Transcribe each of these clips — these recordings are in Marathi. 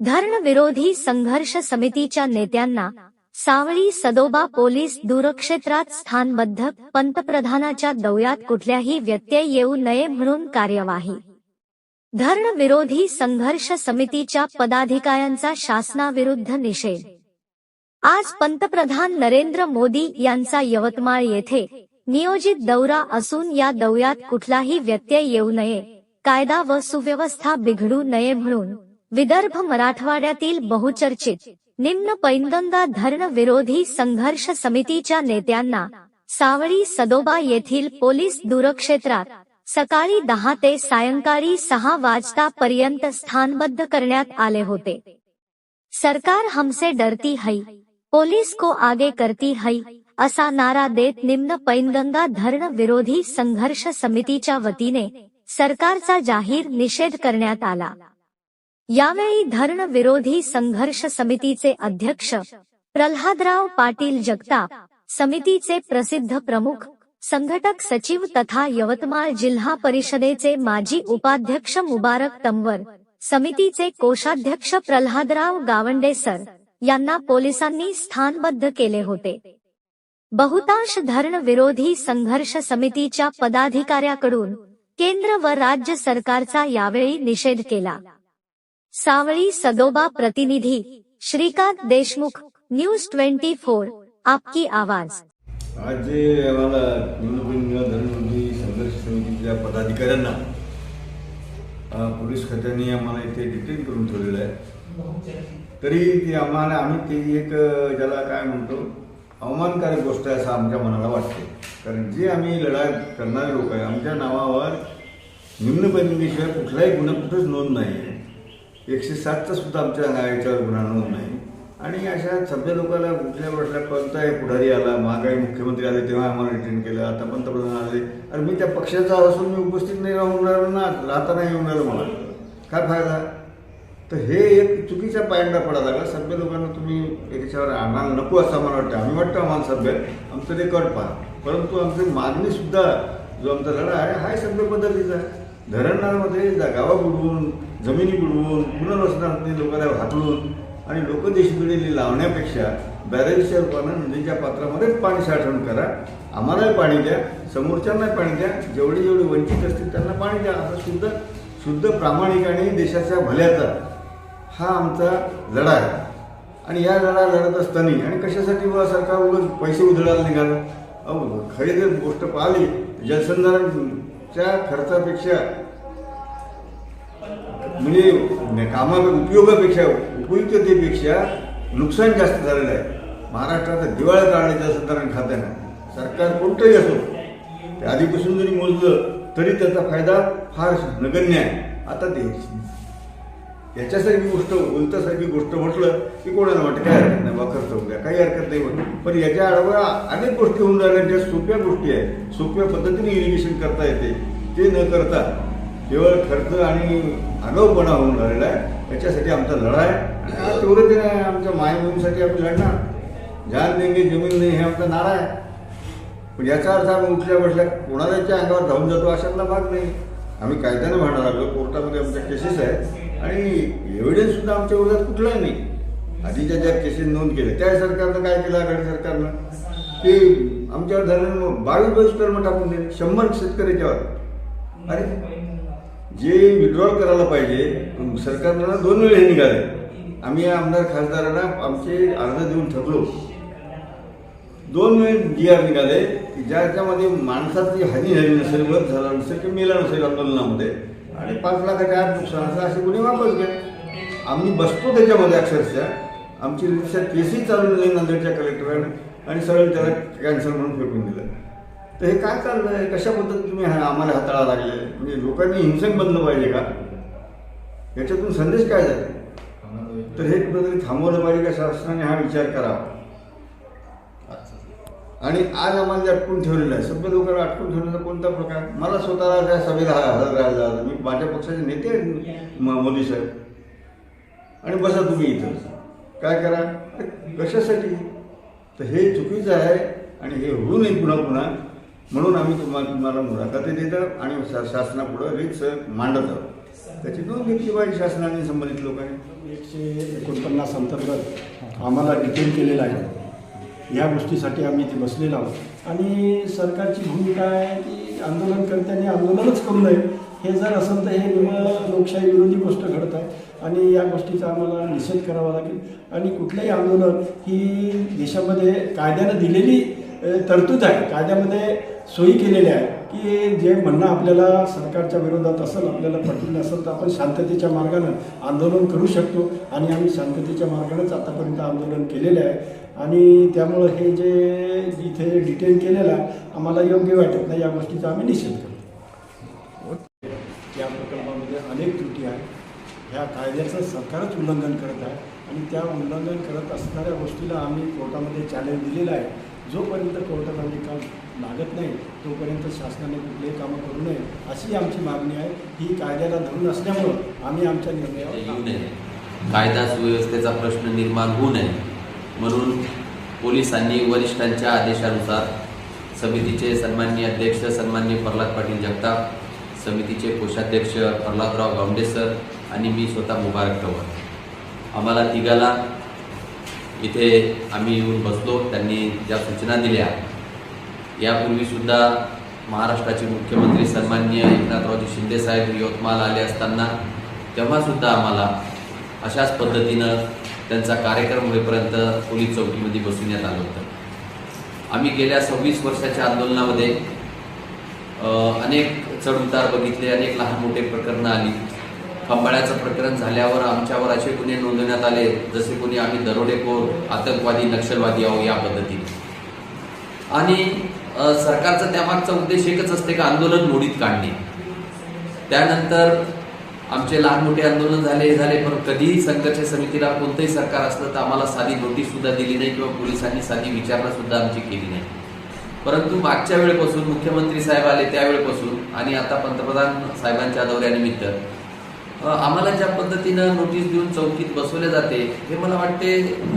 धरणविरोधी संघर्ष समितीच्या नेत्यांना सावळी सदोबा पोलीस दूरक्षेत्रात स्थानबद्ध पंतप्रधानाच्या दौऱ्यात कुठल्याही व्यत्यय येऊ नये म्हणून कार्यवाही. धरण विरोधी संघर्ष समितीच्या पदाधिकाऱ्यांचा शासनाविरुद्ध निषेध. आज पंतप्रधान नरेंद्र मोदी यांचा यवतमाळ येथे नियोजित दौरा असून या दौऱ्यात कुठलाही व्यत्यय येऊ नये कायदा व सुव्यवस्था बिघडू नये म्हणून विदर्भ मराठवाड्यातील बहुचर्चित निम्न पैनगंगा धरण विरोधी संघर्ष समितीच्या नेत्यांना सावळी सदोबा येथील पोलीस दूरक्षेत्रात सकाळी दहा ते सायंकाळी सहा वाजता पर्यंत स्थानबद्ध करण्यात आले होते. सरकार हमसे डरती है पोलीस को आगे करती है असा नारा देत निम्न पैनगंगा धरण विरोधी संघर्ष समितीच्या वतीने सरकारचा जाहीर निषेध करण्यात आला. यावेळी धरण विरोधी संघर्ष समितीचे अध्यक्ष प्रल्हादराव पाटील जगताप समितीचे प्रसिद्ध प्रमुख संघटक सचिव तथा यवतमाळ जिल्हा परिषदेचे माजी उपाध्यक्ष मुबारक तंवर समितीचे कोषाध्यक्ष प्रल्हादराव गावंडे सर यांना पोलिसांनी स्थानबद्ध केले होते. बहुतांश धरण विरोधी संघर्ष समितीच्या पदाधिकाऱ्याकडून केंद्र व राज्य सरकारचा यावेळी निषेध केला. सावळी सदोबा प्रतिनिधी Shrikant Deshmukh news twenty four आपकी आवाज. आज जे आम्हाला निवडणुकीच्या धरणविरोधी संघर्ष समितीच्या पदाधिकाऱ्यांना पोलीस खात्याने आम्हाला इथे डिटेन करून ठेवलेलं आहे. तरी ते आम्हाला आम्ही ते एक ज्याला काय म्हणतो अवमानकारक गोष्ट आहे असं आमच्या मनाला वाटते. कारण जे आम्ही लढा करणारे लोक आहे आमच्या नावावर निम्न पंचमीशिवाय कुठलाही गुन्हा कुठंच नोंद नाही आहे एकशे सातचा सुद्धा आमच्या हा याच्यावर गुन्हा नोंद नाही. आणि अशा सभ्य लोकांना कुठल्या वर्षाला कोणताही पुढारी आला महागाई मुख्यमंत्री आले तेव्हा आम्हाला रिटर्न केलं आता पंतप्रधान आले. अरे मी त्या पक्षाचा असून मी उपस्थित नाही राहून राहिलो ना राहता नाही येऊन राहिलो मला. काय फायदा? तर हे एक चुकीचा पायंडा पडा लागला. सभ्य लोकांना तुम्ही याच्यावर आणायला नको असं मला वाटतं. आम्ही वाटतं आम्हाला सभ्य. आमचं ते कट पहा. परंतु आमची मागणीसुद्धा जो आमचा लढा आहे हा सभ्य पद्धतीचा. आहे धरणामध्ये जा- बुडवून जमिनी बुडवून पुनर्वसनामध्ये लोकांना हातळून आणि लोक देशपिढीली लावण्यापेक्षा बॅरेजच्या रूपानं नदीच्या पात्रामध्येच पाणी साठवण करा. आम्हालाही पाणी द्या समोरच्यांनाही पाणी द्या. जेवढे जेवढे वंचित असतील त्यांना पाणी द्या. असं शुद्ध शुद्ध प्रामाणिक आणि देशाच्या भल्याचा हा आमचा लढा आहे. आणि या लढा लढत असताना आणि कशासाठी व सरकार उगाच पैसे उधळायला निघालं? अहो खरी जर गोष्ट पाहिली च्या खर्चापेक्षा म्हणजे कामा उपयोगापेक्षा उपयुक्ततेपेक्षा नुकसान जास्त झालेलं आहे. महाराष्ट्रात दिवाळी काढण्याच्या जलसंधारण खात्यानं सरकार कोणतंही असो ते आधीपासून जरी मोजलं तरी त्याचा फायदा फार नगण्य आहे. आता ते याच्यासारखी गोष्ट उलटासारखी गोष्ट म्हटलं की कोणाला वाटतं काय हरकत नाही बा खर्च होऊ द्या काही हरकत नाही पण पण याच्या आडवा अनेक गोष्टी होऊन राहिल्या ज्या सोप्या गोष्टी आहेत सोप्या पद्धतीने इरिगेशन करता येते ते न करता केवळ खर्च आणि आगाऊपणा होऊन राहिलेला आहे. याच्यासाठी आमचा लढा आहे. आणि तेवढं ते आमच्या मायभूमीसाठी आम्ही लढणार. जान देंगे जमीन नाही हे आमचा नारा आहे. पण याचा अर्थ आम्ही उठल्या बसल्या कोणाच्या अंगावर धावून जातो अशातला भाग नाही. आम्ही कायद्यानं भांडणार आलो कोर्टामध्ये आमच्या केसेस आहेत. आणि एव्हिडन्स सुद्धा आमच्या विरोधात कुठलाही नाही. आधीच्या ज्या केसेस नोंद केल्या त्या सरकारनं काय केलं आघाडी सरकारनं? ते आमच्यावर धरण बावीस बावीस कर्म टाकून दिले शंभर शेतकऱ्याच्यावर अरे जे विड्रॉल करायला पाहिजे सरकारनं दोन वेळे हे निघाले. आम्ही या आमदार खासदारांना आमचे अर्ज देऊन ठरलो. दोन वेळ जी आर निघाले की ज्याच्यामध्ये माणसाची हानी झाली नसेल वध झाला नसेल किंवा मेला नसेल आंदोलनामध्ये आणि पाच लाखाच्या आत नुकसान असं असे गुन्हे वापस घ्या आम्ही बसतो त्याच्यामध्ये अक्षरशः. आमची रिक्षा केसही चालू नाही नांदेडच्या कलेक्टराने. आणि सरळ त्याला कॅन्सल म्हणून फेकून दिलं. तर हे काय चाललं आहे कशा पद्धतीने तुम्ही हा- आम्हाला हाताळा लागले? म्हणजे लोकांनी हिंसक बनलं पाहिजे का? याच्यातून संदेश काय झाला तर हे कुठंतरी थांबवलं पाहिजे का शासनाने हा विचार करावा? आणि आज आम्हाला जे अटकून ठेवलेलं आहे सभ्य लोकांना अटकून ठेवण्याचा कोणता प्रकार? मला स्वतःला त्या सभेला हजर राहायला मी माझ्या पक्षाचे नेते आहेत मोदी साहेब. आणि बसा तुम्ही इथं. काय करा? कशासाठी? तर हे चुकीचं आहे आणि हे होऊ नये पुन्हा पुन्हा. म्हणून आम्ही तुम्हाला तुम्हाला मुलाखती देतो आणि शा- शासनापुढं रीतसर मांडत आहोत. त्याची दोन घेतली पाहिजे शासनाने संबंधित लोकांनी एकशे एकोणपन्नास अंतर्गत आम्हाला डिटेल केलेलं आहे. या गोष्टीसाठी आम्ही इथे बसलेलो आहोत. आणि सरकारची भूमिका आहे की आंदोलनकर्त्यांनी आंदोलनच करू नये. हे जर असेल तर हे लोकशाही विरोधी गोष्ट घडत आहे. आणि या गोष्टीचा आम्हाला निषेध करावा लागेल. आणि कुठलंही आंदोलन ही देशामध्ये कायद्यानं दिलेली तरतूद आहे. कायद्यामध्ये सोयी केलेल्या आहे की जे म्हणणं आपल्याला सरकारच्या विरोधात असेल आपल्याला पटलं नसेल तर आपण शांततेच्या मार्गानं आंदोलन करू शकतो. आणि आम्ही शांततेच्या मार्गानंच आतापर्यंत आंदोलन केलेलं आहे. आणि त्यामुळं हे जे इथे डिटेन केलेलं आहे आम्हाला योग्य वाटत नाही या गोष्टीचा आम्ही निषेध करतो. या प्रकल्पामध्ये अनेक त्रुटी आहेत. ह्या कायद्याचं सरकारच उल्लंघन करत आहे आणि त्या उल्लंघन करत असणाऱ्या गोष्टीला आम्ही कोर्टामध्ये चॅलेंज दिलेलं आहे. जोपर्यंत कोर्टाचा निकाल लागत नाही तोपर्यंत शासनाने कुठलेही कामं करू नये अशी आमची मागणी आहे. ही कायद्याला धरून असल्यामुळं आम्ही आमच्या निर्णयावर येऊ नये. कायदा सुव्यवस्थेचा प्रश्न निर्माण होऊ नये. म्हणून पोलिसांनी वरिष्ठांच्या आदेशानुसार समितीचे सन्मान्य अध्यक्ष सन्मान्य प्रल्हाद पाटील जगताप समितीचे कोषाध्यक्ष प्रल्हादराव गावंडे सर आणि मी स्वतः मुबारक टवर आम्हाला तिघाला इथे आम्ही येऊन बसलो. त्यांनी ज्या सूचना दिल्या यापूर्वीसुद्धा महाराष्ट्राचे मुख्यमंत्री सन्मान्य एकनाथरावजी शिंदेसाहेब यवतमाळ आले असताना तेव्हासुद्धा आम्हाला अशाच पद्धतीनं त्यांचा कार्यक्रम होईपर्यंत पोलीस चौकीमध्ये बसविण्यात आलं होतं. आम्ही गेल्या सव्वीस वर्षाच्या आंदोलनामध्ये अनेक चढउतार बघितले अनेक लहान मोठे प्रकरणं आली. खंबाळ्याचं प्रकरण झाल्यावर आमच्यावर असे गुन्हे नोंदवण्यात आले जसे कोणी आम्ही दरोडेखोर आतंकवादी नक्षलवादी आहो या पद्धतीने. आणि सरकारचा त्यामागचा उद्देश एकच असते का आंदोलन मोडीत काढणे. त्यानंतर आमचे लहान मोठे आंदोलन झाले झाले पण कधीही संघर्ष समितीला कोणतंही सरकार असलं तर आम्हाला साधी नोटीस सुद्धा दिली नाही किंवा पोलिसांनी साधी विचारणा सुद्धा आमची केली नाही. परंतु मागच्या वेळेपासून मुख्यमंत्री साहेब आले त्यावेळेपासून आणि आता पंतप्रधान साहेबांच्या दौऱ्यानिमित्त आम्हाला ज्या पद्धतीनं नोटीस देऊन चौकीत बसवले जाते हे मला वाटते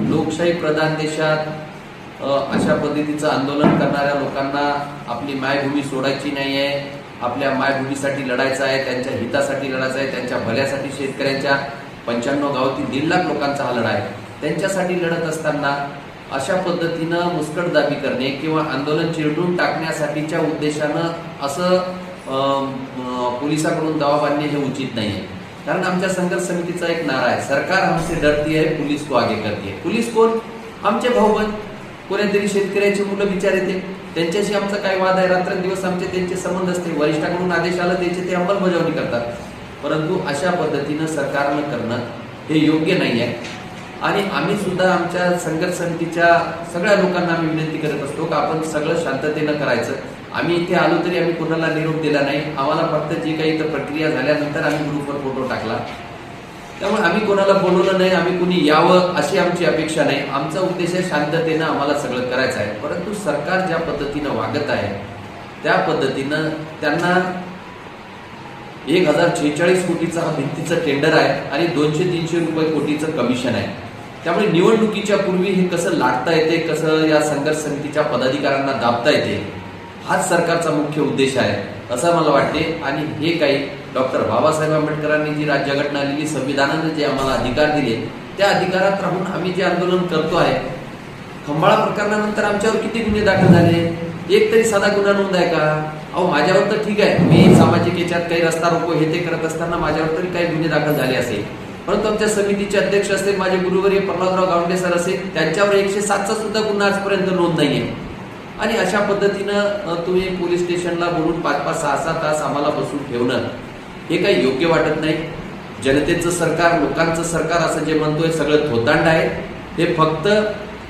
लोकशाही प्रधान देशात अशा पद्धतीचं आंदोलन करणाऱ्या लोकांना आपली मायभूमी सोडायची नाही आहे आपल्या मायभूमीसाठी लढायचं आहे त्यांच्या हितासाठी लढायचं आहे त्यांच्या भल्यासाठी शेतकऱ्यांच्या पंच्याण्णव गावातील दीड लाख लोकांचा हा लढा आहे. त्यांच्यासाठी लढत असताना अशा पद्धतीनं मुस्कटदाबी करणे किंवा आंदोलन चिरडून टाकण्यासाठीच्या उद्देशानं असं पोलिसाकडून दवा बांधणे हे उचित नाही आहे. कारण आमच्या संघर्ष समितीचा एक नारा आहे. सरकार हमसे डरती आहे पुलिस को आगे करती आहे. पुलिस कोण? आमचे भाऊबंद कोणीतरी शेतकऱ्याची मुलं विचार येते त्यांच्याशी आमचा काय वाद आहे? रात्रंदिवस आमचे त्यांचे संबंध असते वरिष्ठाकडून आदेश आला त्याचे ते अंमलबजावणी करतात. परंतु अशा पद्धतीनं सरकारनं करणं हे योग्य नाही आहे आणि आम्ही सुद्धा आमच्या संघर्ष समितीच्या सगळ्या लोकांना आम्ही विनंती करत असतो की आपण सगळं शांततेनं करायचं. आम्ही इथे आलो तरी आम्ही कोणाला निरोप दिला नाही. आम्हाला फक्त जी काही इथं प्रक्रिया झाल्यानंतर आम्ही ग्रुपवर फोटो टाकला. त्यामुळे आम्ही कोणाला बोलवलं नाही आम्ही कुणी यावं अशी आमची अपेक्षा नाही. आमचा उद्देश आहे शांततेनं आम्हाला सगळं करायचं आहे. परंतु सरकार ज्या पद्धतीनं वागत आहे त्या पद्धतीनं त्यांना एक हजार छेचाळीस कोटीचा हा भिंतीचं टेंडर आहे आणि दोनशे तीनशे रुपये कोटीचं कमिशन आहे. त्यामुळे निवडणुकीच्या पूर्वी हे कसं लाटता येते कसं या संघर्ष समितीच्या पदाधिकाऱ्यांना दाबता येते हाच सरकारचा मुख्य उद्देश आहे असं मला वाटते. आणि हे काही डॉक्टर बाबासाहेब आंबेडकरांनी जी राज्यघटना लिहिली संविधानाने जे आम्हाला अधिकार दिले त्या अधिकारात राहून आम्ही जे आंदोलन करतो आहे खंबाळा प्रकरणानंतर आमच्यावर किती गुन्हे दाखल झाले? एक तरी साधा गुन्हा नोंद आहे का? अहो माझ्यावर तर ठीक आहे. मी सामाजिक याच्यात काही रस्ता रोको हे ते करत असताना माझ्यावर तरी काही गुन्हे दाखल झाले असेल. परंतु आमच्या समितीचे अध्यक्ष असतील माझे गुरुवर्य प्रल्हादराव गावंडे सर असेल त्यांच्यावर एकशे सातचा सुद्धा गुन्हा आजपर्यंत नोंद नाहीये. आणि अशा पद्धतीनं तुम्ही पोलीस स्टेशनला बोलून पाच पाच सहा सहा तास आम्हाला बसून ठेवणं हे काही योग्य वाटत नाही. जनतेचं सरकार लोकांचं सरकार असं जे म्हणतोय सगळं थोतांड आहे. हे फक्त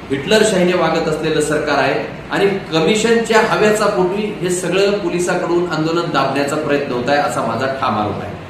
हिटलरशाहीने वागत असलेलं सरकार आहे. आणि कमिशनच्या हव्याचा पूर्वी हे सगळं पोलिसाकडून आंदोलन दाबण्याचा प्रयत्न होत आहे असा माझा ठाम आरोप आहे.